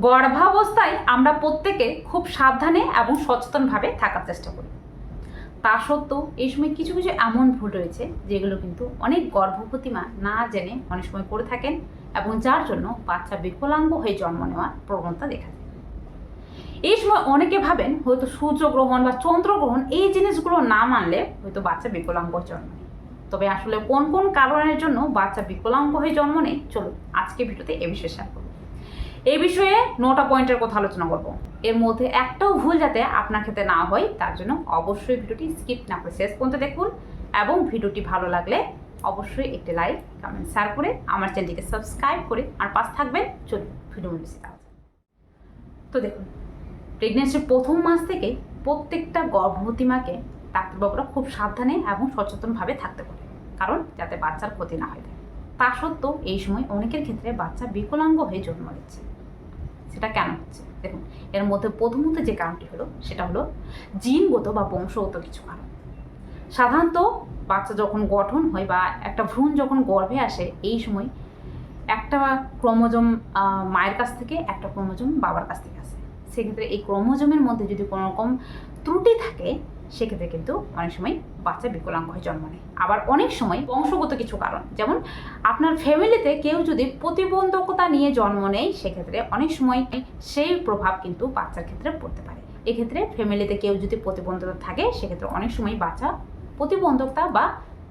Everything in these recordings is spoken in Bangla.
গর্ভাবস্থায় আমরা প্রত্যেকে খুব সাবধানে এবং সচেতনভাবে থাকার চেষ্টা করি। তা সত্ত্বেও এই সময় কিছু কিছু এমন ভুল রয়েছে যেগুলো কিন্তু অনেক গর্ভবতী মা না জেনে অনেক সময় করে থাকেন এবং যার জন্য বাচ্চা বিকলাঙ্গ হয়ে জন্ম নেওয়ার প্রবণতা দেখা যায়। এই সময় অনেকে ভাবেন হয়তো সূর্যগ্রহণ বা চন্দ্রগ্রহণ এই জিনিসগুলো না মানলে হয়তো বাচ্চা বিকলাঙ্গ জন্ম নেয়। তবে আসলে কোন কোন কারণের জন্য বাচ্চা বিকলাঙ্গ হয়ে জন্ম নেয়? চলুন আজকে ভিডিওতে এ বিষয়ে এই বিষয়ে নটা পয়েন্টের কথা আলোচনা করব। এর মধ্যে একটাও ভুল যাতে আপনার ক্ষেত্রে না হয়, তার জন্য অবশ্যই ভিডিওটি স্কিপ না করে শেষ পর্যন্ত দেখুন এবং ভিডিওটি ভালো লাগলে অবশ্যই একটি লাইক, কমেন্ট, শেয়ার করে আমার চ্যানেলটিকে সাবস্ক্রাইব করে আর পাশ থাকবেন। চলুন, ভিডিও তো দেখুন প্রেগনেন্সির প্রথম মাস থেকে প্রত্যেকটা গর্ভবতী মাকে ডাক্তারবাবুরা খুব সাবধানে এবং সচেতনভাবে থাকতে পারে কারণ যাতে বাচ্চার ক্ষতি না হয় তা সত্ত্বেও এই সময় অনেকের ক্ষেত্রে বাচ্চা বিকলাঙ্গ হয়ে জন্ম নিচ্ছে। সেটা কেন হচ্ছে? দেখুন, এর মধ্যে প্রথমত যে কারণটি হলো, সেটা হলো জিনগত বা বংশগত কিছু কারণ। সাধারণত বাচ্চা যখন গঠন হয় বা একটা ভ্রূণ যখন গর্ভে আসে, এই সময় একটা ক্রোমোজোম মায়ের কাছ থেকে একটা ক্রোমোজোম বাবার কাছ থেকে আসে। সেক্ষেত্রে এই ক্রোমোজোমের মধ্যে যদি কোনো রকম ত্রুটি থাকে সেক্ষেত্রে কিন্তু অনেক সময় বাচ্চা বিকলাঙ্গ হয়ে জন্ম নেয়। আবার অনেক সময় বংশগত কিছু কারণ, যেমন আপনার ফ্যামিলিতে কেউ যদি প্রতিবন্ধকতা নিয়ে জন্ম নেয়, সেক্ষেত্রে অনেক সময় সেই প্রভাব কিন্তু বাচ্চার ক্ষেত্রে পড়তে পারে। এক্ষেত্রে ফ্যামিলিতে কেউ যদি প্রতিবন্ধকতা থাকে, সেক্ষেত্রে অনেক সময় বাচ্চা প্রতিবন্ধকতা বা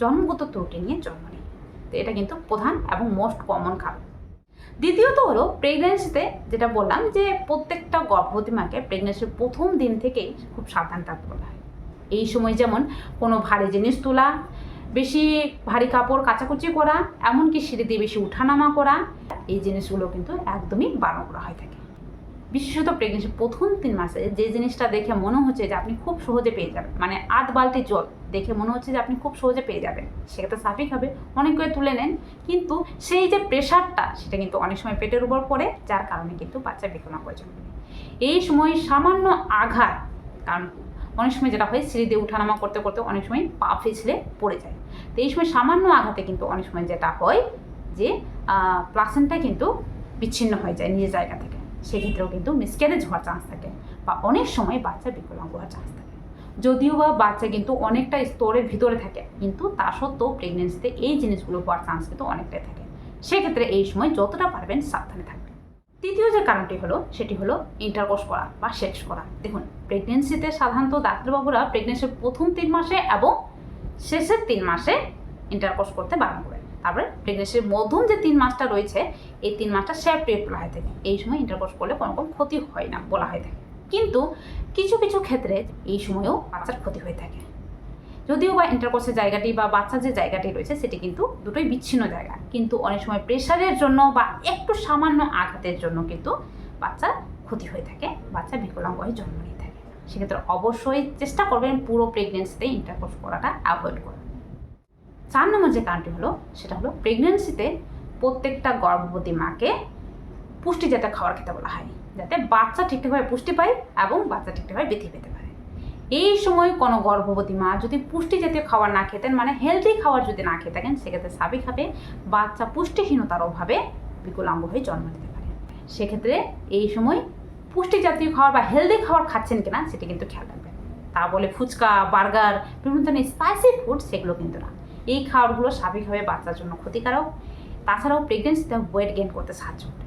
জন্মগত ত্রুটি নিয়ে জন্ম নেয়। তো এটা কিন্তু প্রধান এবং মোস্ট কমন কারণ। দ্বিতীয়ত হলো প্রেগনেন্সিতে যেটা বললাম যে প্রত্যেকটা গর্ভবতী মাকে প্রেগনেন্সির প্রথম দিন থেকেই খুব সাবধান থাকতে হয়। এই সময় যেমন কোনো ভারী জিনিস তোলা, বেশি ভারী কাপড় কাচাকুচি করা, এমনকি সিঁড়ি দিয়ে বেশি উঠানামা করা, এই জিনিসগুলো কিন্তু একদমই বারণ করা হয়ে থাকে বিশেষত প্রেগনেন্সি প্রথম তিন মাসে যে জিনিসটা দেখে মনে হচ্ছে যে আপনি খুব সহজে পেয়ে যাবেন মানে আধ বালতি জল দেখে মনে হচ্ছে যে আপনি খুব সহজে পেয়ে যাবেন, সেটা স্বাভাবিক হবে, অনেক করে তুলে নেন, কিন্তু সেই যে প্রেশারটা সেটা কিন্তু অনেক সময় পেটের উপর পড়ে, যার কারণে কিন্তু বাচ্চা জন্ম নেয়। এই সময় সামান্য আঘাত, কারণ অনেক সময় যেটা হয়, সিঁড়ি দিয়ে উঠানামা করতে করতে অনেক সময় পা পিছলে পড়ে যায়। তো এই সময় সামান্য আঘাতে কিন্তু অনেক সময় যেটা হয় যে প্লাসেন্টটা কিন্তু বিচ্ছিন্ন হয়ে যায় নিজের জায়গা থেকে। সেক্ষেত্রেও কিন্তু মিসক্যারেজ হওয়ার চান্স থাকে বা অনেক সময় বাচ্চা বিকলাঙ্গ হওয়ার চান্স থাকে। যদিও বা বাচ্চা কিন্তু অনেকটা স্তরের ভিতরে থাকে, কিন্তু তা সত্ত্বেও প্রেগনেন্সিতে এই জিনিসগুলো হওয়ার চান্স কিন্তু অনেকটাই থাকে। সেক্ষেত্রে এই সময় যতটা পারবেন সাবধানে থাকবেন। তৃতীয় যে কারণটি হলো, সেটি হলো ইন্টারকোর্স করা বা সেক্স করা। দেখুন প্রেগনেন্সিতে সাধারণত ডাক্তারবাবুরা প্রেগনেন্সির প্রথম তিন মাসে এবং শেষের তিন মাসে ইন্টারকোর্স করতে বারণ করে। তারপরে প্রেগনেন্সির মধ্যম যে তিন মাসটা রয়েছে, এই তিন মাসটা সেফ পিরিয়ড বলা হয়ে থাকে এই সময় ইন্টারকোর্স করলে কোনো রকম ক্ষতি হয় না বলা হয়ে থাকে কিন্তু কিছু কিছু ক্ষেত্রে এই সময়ও বাচ্চার ক্ষতি হয়ে থাকে। যদিও বা ইন্টারকোর্সের জায়গাটি বা বাচ্চার যে জায়গাটি রয়েছে, সেটি কিন্তু দুটোই বিচ্ছিন্ন জায়গা। কিন্তু অনেক সময় প্রেশারের জন্য বা একটু সামান্য আঘাতের জন্য কিন্তু বাচ্চার ক্ষতি হয়ে থাকে, বাচ্চা বিকলাঙ্গ হয়ে জন্ম নিয়ে থাকে। সেক্ষেত্রে অবশ্যই চেষ্টা করবেন পুরো প্রেগনেন্সিতে ইন্টারকোর্স করাটা অ্যাভয়েড করা। চার নম্বর যে কারণটি হলো, সেটা হলো প্রেগনেন্সিতে প্রত্যেকটা গর্ভবতী মাকে পুষ্টি জাতীয় খাবার খেতে বলা হয়, যাতে বাচ্চা ঠিকঠাকভাবে পুষ্টি পায় এবং বাচ্চা ঠিকঠাকভাবে বৃদ্ধি পেতে পারে। এই সময় কোনো গর্ভবতী মা যদি পুষ্টি জাতীয় খাবার না খেতেন মানে হেলদি খাবার যদি না খেয়ে থাকেন, সেক্ষেত্রে স্বাভাবিকভাবে বাচ্চা পুষ্টিহীনতার অভাবে বিকলাঙ্গ হয়ে জন্ম নিতে পারে। সেক্ষেত্রে এই সময় পুষ্টি জাতীয় খাবার বা হেলদি খাবার খাচ্ছেন কিনা, সেটি কিন্তু খেয়াল রাখবেন। তা বলে ফুচকা, বার্গার, বিভিন্ন ধরনের স্পাইসি ফুড সেগুলো কিন্তু না। এই খাবারগুলো স্বাভাবিকভাবে বাচ্চার জন্য ক্ষতিকারক। তাছাড়াও প্রেগনেন্সিতে ওয়েট গেইন করতে সাহায্য করে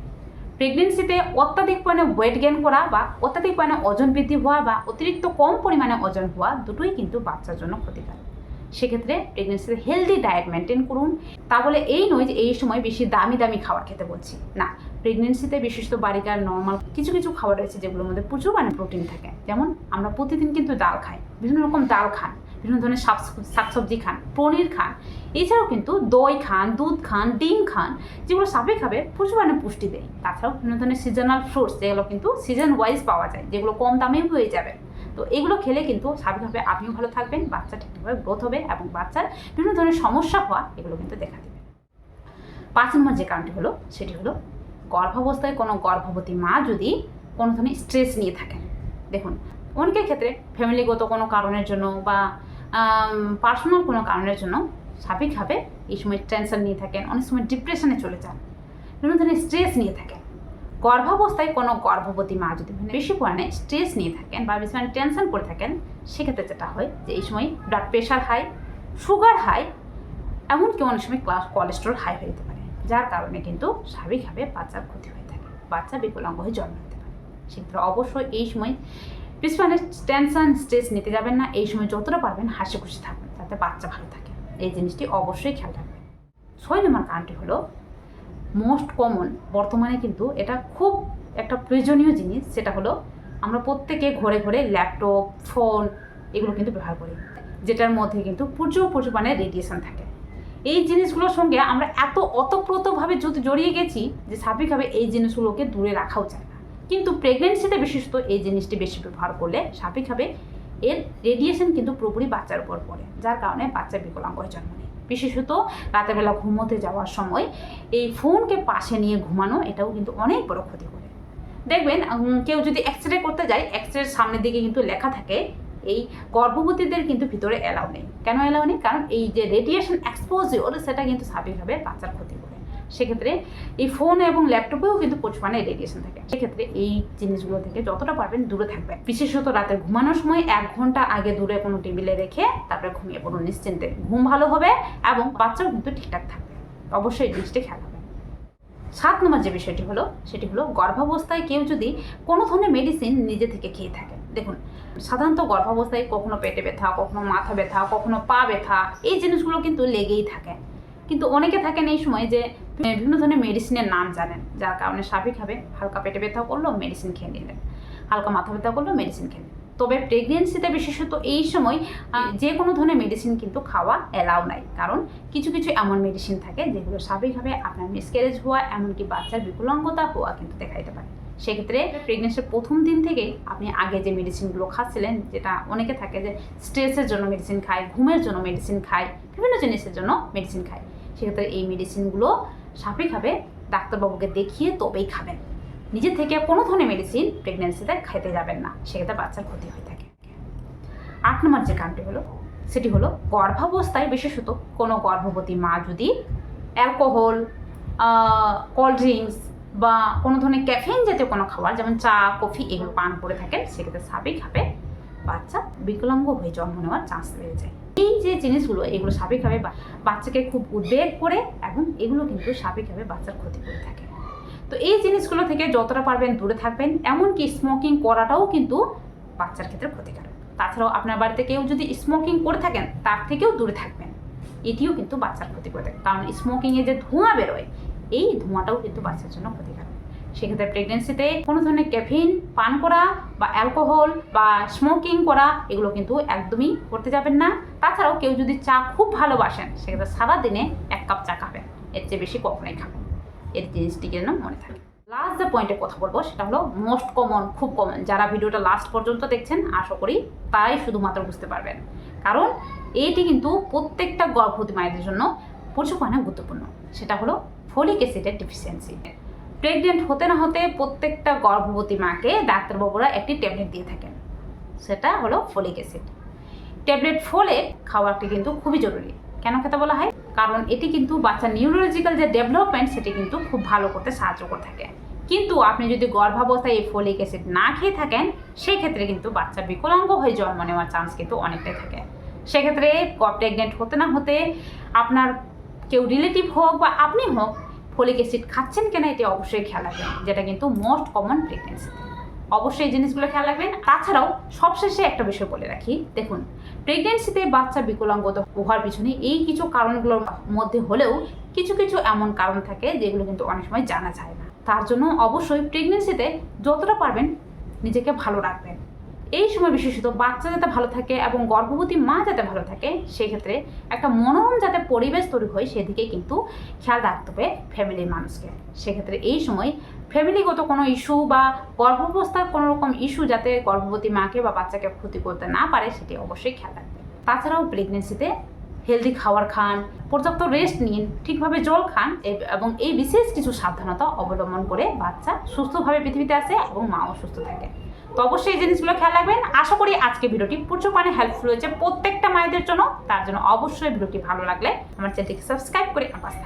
প্রেগনেন্সিতে অত্যাধিক পরিমাণে ওয়েট গেইন করা বা অত্যাধিক পরিমাণে ওজন বৃদ্ধি হওয়া বা অতিরিক্ত কম পরিমাণে ওজন হওয়া দুটোই কিন্তু বাচ্চার জন্য ক্ষতিকারক। সেক্ষেত্রে প্রেগনেন্সিতে হেলদি ডায়েট মেনটেন করুন। তা বলে এই নয় যে এই সময় বেশি দামি দামি খাবার খেতে বলছি। না প্রেগনেন্সিতে বিশেষত বাড়িকার নর্মাল কিছু কিছু খাবার রয়েছে যেগুলোর মধ্যে প্রচুর মানে প্রোটিন থাকে। যেমন আমরা প্রতিদিন কিন্তু ডাল খাই, বিভিন্ন রকম ডাল খান। বিভিন্ন ধরনের শাক শাকসবজি খান, পনির খান, এছাড়াও কিন্তু দই খান, দুধ খান, ডিম খান, যেগুলো স্বাভাবিকভাবে প্রচুর মানে পুষ্টি দেয়। তাছাড়াও বিভিন্ন ধরনের সিজনাল ফ্রুটস যেগুলো কিন্তু সিজন ওয়াইজ পাওয়া যায়, যেগুলো কম দামেও হয়ে যাবে। তো এগুলো খেলে কিন্তু স্বাভাবিকভাবে আপনিও ভালো থাকবেন, বাচ্চা ঠিকঠাকভাবে গ্রোথ হবে এবং বাচ্চার বিভিন্ন ধরনের সমস্যা হওয়া এগুলো কিন্তু দেখা দেবে। পাঁচ নম্বর যে কারণটি হলো, সেটি হলো গর্ভাবস্থায় কোনো গর্ভবতী মা যদি কোনো ধরনের স্ট্রেস নিয়ে থাকেন। দেখুন, অনেকের ক্ষেত্রে ফ্যামিলিগত কোনো কারণের জন্য বা পার্সোনাল কোনো কারণের জন্য স্বাভাবিকভাবে এই সময় টেনশন নিয়ে থাকেন, অনেক সময় ডিপ্রেশনে চলে যান বিভিন্ন ধরনের স্ট্রেস নিয়ে থাকেন। গর্ভাবস্থায় কোনো গর্ভবতী মা যদি মানে বেশি পরিমাণে স্ট্রেস নিয়ে থাকেন বা বেশি পরিমাণে টেনশন করে থাকেন, সেক্ষেত্রে যেটা হয় যে এই সময় blood pressure high sugar high এমনকি অনেক সময় ক্লাস কোলেস্ট্রল হাই হয়ে যেতে পারে, যার কারণে কিন্তু স্বাভাবিকভাবে বাচ্চার ক্ষতি হয়ে থাকে, বাচ্চা বিকলাঙ্গ হয়ে জন্ম নিতে পারে। সেক্ষেত্রে অবশ্যই এই সময় পরিমাণে টেনশন স্ট্রেস নিতে যাবেন না। এই সময় যতটা পারবেন হাসি খুশি থাকবেন, যাতে বাচ্চা ভালো থাকে। এই জিনিসটি অবশ্যই খেয়াল রাখবেন। ছয় নম্বর কারণটি হলো মোস্ট কমন বর্তমানে কিন্তু এটা খুব একটা প্রয়োজনীয় জিনিস। সেটা হলো, আমরা প্রত্যেকে ঘরে ঘরে ল্যাপটপ ফোন এগুলো কিন্তু ব্যবহার করি। যেটার মধ্যে কিন্তু প্রচুর পরিমাণে রেডিয়েশন থাকে। এই জিনিসগুলোর সঙ্গে আমরা এত অতপ্রতভাবে জড়িয়ে গেছি যে স্বাভাবিকভাবে এই জিনিসগুলোকে দূরে রাখাও যায় না। কিন্তু প্রেগনেন্সিতে বিশেষত এই জিনিসটি বেশি ব্যবহার করলে স্বাভাবিকভাবে এর রেডিয়েশন কিন্তু পুরোপুরি বাচ্চার উপর পড়ে, যার কারণে বাচ্চা বিকলাঙ্গ হয়ে জন্ম নেয়। বিশেষত রাতের বেলা ঘুমোতে যাওয়ার সময় এই ফোনকে পাশে নিয়ে ঘুমানো, এটাও কিন্তু অনেক বড় ক্ষতি করে। দেখবেন কেউ যদি এক্স রে করতে যায় এক্স রের সামনের দিকে কিন্তু লেখা থাকে, এই গর্ভবতীদের কিন্তু ভিতরে অ্যালাউ নেই। কেন অ্যালাউ নেই? কারণ এই যে রেডিয়েশন এক্সপোজিওর সেটা কিন্তু স্বাভাবিকভাবে বাচ্চার ক্ষতি সেক্ষেত্রে এই ফোন এবং ল্যাপটপেও কিন্তু প্রচুর মানে রেডিয়েশন থাকে। সেক্ষেত্রে এই জিনিসগুলো থেকে যতটা পারবেন দূরে থাকবেন। বিশেষত রাতে ঘুমানোর সময় এক ঘণ্টা আগে দূরে কোনো টেবিলে রেখে তারপরে ঘুমিয়ে পড়ুন। নিশ্চিন্তে ঘুম ভালো হবে এবং বাচ্চাও কিন্তু ঠিকঠাক থাকবে। অবশ্যই জিনিসটি খেয়াল হবে সাত নম্বর যে বিষয়টি হলো, সেটি হলো গর্ভাবস্থায় কেউ যদি কোনো ধরনের মেডিসিন নিজে থেকে খেয়ে থাকে দেখুন, সাধারণত গর্ভাবস্থায় কখনো পেটে ব্যথা, কখনো মাথা ব্যথা, কখনো পা ব্যথা, এই জিনিসগুলো কিন্তু লেগেই থাকে। কিন্তু অনেকে থাকেন এই সময় যে বিভিন্ন ধরনের মেডিসিনের নাম জানেন, যার কারণে স্বাভাবিকভাবে হালকা পেটে ব্যথা করল মেডিসিন খেয়ে নিলেন হালকা মাথা ব্যথা করল মেডিসিন খেয়ে তবে প্রেগনেন্সিতে বিশেষত এই সময় যে কোনো ধরনের মেডিসিন কিন্তু খাওয়া অ্যালাউ নাই। কারণ কিছু কিছু এমন মেডিসিন থাকে যেগুলো স্বাভাবিকভাবে আপনার মিসক্যারেজ হওয়া, এমনকি বাচ্চার বিকলাঙ্গতা হওয়া কিন্তু দেখা দিতে পারে। সেক্ষেত্রে প্রেগনেন্সির প্রথম দিন থেকে আপনি আগে যে মেডিসিনগুলো খাচ্ছিলেন, যেটা অনেকে থাকে যে স্ট্রেসের জন্য মেডিসিন খায়, ঘুমের জন্য মেডিসিন খায়, বিভিন্ন জিনিসের জন্য মেডিসিন খায়। সেক্ষেত্রে এই মেডিসিনগুলো স্বাভাবিকভাবে ডাক্তারবাবুকে দেখিয়ে তবেই খাবেন। নিজে থেকে কোনো ধরনের মেডিসিন প্রেগনেন্সিতে খেতে যাবেন না, সেক্ষেত্রে বাচ্চার ক্ষতি হয়ে থাকে। আট নম্বর যে কারণটি হলো, সেটি হলো গর্ভাবস্থায় বিশেষত কোনো গর্ভবতী মা যদি অ্যালকোহল কোল্ড ড্রিঙ্কস বা কোনো ধরনের ক্যাফেইন জাতীয় কোনো খাবার, যেমন চা, কফি এগুলো পান করে থাকেন, সেক্ষেত্রে স্বাভাবিকভাবে বাচ্চা বিকলাঙ্গ হয়ে জন্ম নেওয়ার চান্স বেড়ে যায়। এই যে জিনিসগুলো, এগুলো স্বাভাবিকভাবে বা- বাচ্চাকে খুব উদ্বেগ করে এবং এগুলো কিন্তু স্বাভাবিকভাবে বাচ্চার ক্ষতি করে থাকে। তো এই জিনিসগুলো থেকে যতটা পারবেন দূরে থাকবেন, এমনকি স্মোকিং করাটাও কিন্তু বাচ্চার ক্ষেত্রে ক্ষতিকারক। তাছাড়াও আপনার বাড়িতে কেউ যদি স্মোকিং করে থাকেন, তার থেকেও দূরে থাকবেন। এটিও কিন্তু বাচ্চার ক্ষতি করে থাকে। কারণ স্মোকিংয়ে যে ধোঁয়া বেরোয়, এই ধোঁয়াটাও কিন্তু বাচ্চার জন্য ক্ষতিকারক। সেক্ষেত্রে প্রেগনেন্সিতে কোনো ধরনের ক্যাফিন পান করা বা অ্যালকোহল বা স্মোকিং করা, এগুলো কিন্তু একদমই করতে যাবেন না। তাছাড়াও কেউ যদি চা খুব ভালোবাসেন, সেক্ষেত্রে সারাদিনে এক কাপ চা খাবেন। এর চেয়ে বেশি কখনোই খাবেন এর জিনিসটি যেন মনে থাকে। লাস্ট যে পয়েন্টে কথা বলব, সেটা হলো মোস্ট কমন খুব কমন যারা ভিডিওটা লাস্ট পর্যন্ত দেখছেন, আশা করি তারাই শুধুমাত্র বুঝতে পারবেন। কারণ এইটি কিন্তু প্রত্যেকটা গর্ভবতী মায়েদের জন্য প্রচুর পরিমাণে গুরুত্বপূর্ণ। সেটা হলো ফলিক অ্যাসিডের ডিফিসিয়েন্সি প্রেগনেন্ট হতে না হতে প্রত্যেকটা গর্ভবতী মাকে ডাক্তারবাবুরা একটি ট্যাবলেট দিয়ে থাকেন। সেটা হলো ফলিক অ্যাসিড। ট্যাবলেট ফলে খাওয়াটি কিন্তু খুবই জরুরি। কেন খেতে বলা হয়? কারণ এটি কিন্তু বাচ্চার নিউরোলজিক্যাল যে ডেভেলপমেন্ট সেটি কিন্তু খুব ভালো করতে সাহায্য করে থাকে। কিন্তু আপনি যদি গর্ভাবস্থায় এই ফলিক অ্যাসিড না খেয়ে থাকেন, সেক্ষেত্রে কিন্তু বাচ্চা বিকলাঙ্গ হয়ে জন্ম নেওয়ার চান্স কিন্তু অনেকটাই থাকে। সেক্ষেত্রে প্রেগনেন্ট হতে না হতে আপনার কেউ রিলেটিভ হোক বা আপনি হোক ফলিক অ্যাসিড খাচ্ছেন কিনা এটি অবশ্যই খেয়াল রাখবেন, যেটা কিন্তু মোস্ট কমন প্রেগনেন্সিতে অবশ্যই এই জিনিসগুলো খেয়াল রাখবেন। তাছাড়াও সবশেষে একটা বিষয় বলে রাখি, দেখুন প্রেগনেন্সিতে বাচ্চা বিকলাঙ্গত হওয়ার পিছনে এই কিছু কারণগুলোর মধ্যে হলেও কিছু কিছু এমন কারণ থাকে যেগুলো কিন্তু অনেক সময় জানা যায় না। তার জন্য অবশ্যই প্রেগনেন্সিতে যতটা পারবেন নিজেকে ভালো রাখবেন। এই সময় বিশেষত বাচ্চা যাতে ভালো থাকে এবং গর্ভবতী মা যাতে ভালো থাকে, সেক্ষেত্রে একটা মনোরম যাতে পরিবেশ তৈরি হয়, সেদিকে কিন্তু খেয়াল রাখতে হবে ফ্যামিলির মানুষকে। সেক্ষেত্রে এই সময় ফ্যামিলিগত কোনো ইস্যু বা গর্ভাবস্থার কোনো রকম ইস্যু যাতে গর্ভবতী মাকে বা বাচ্চাকে ক্ষতি করতে না পারে, সেটি অবশ্যই খেয়াল রাখবে। তাছাড়াও প্রেগনেন্সিতে হেলদি খাবার খান, পর্যাপ্ত রেস্ট নিন, ঠিকভাবে জল খান এবং এই বিশেষ কিছু সাবধানতা অবলম্বন করে বাচ্চা সুস্থভাবে পৃথিবীতে আসে এবং মাও সুস্থ থাকে। তো অবশ্যই এই জিনিসগুলো খেয়াল রাখবেন। আশা করি আজকে ভিডিওটি প্রচুর মানে হেল্পফুল হয়েছে। প্রত্যেকটা মায়েদের জন্য তার জন্য অবশ্যই ভিডিওটি ভালো লাগলে আমার চ্যানেলটিকে সাবস্ক্রাইব করে আমার পাশে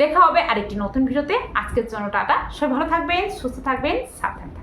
দেখা হবে আরেকটি নতুন ভিডিওতে। আজকের জন্য টাটা। সবাই ভালো থাকবেন, সুস্থ থাকবেন, সাবধানে।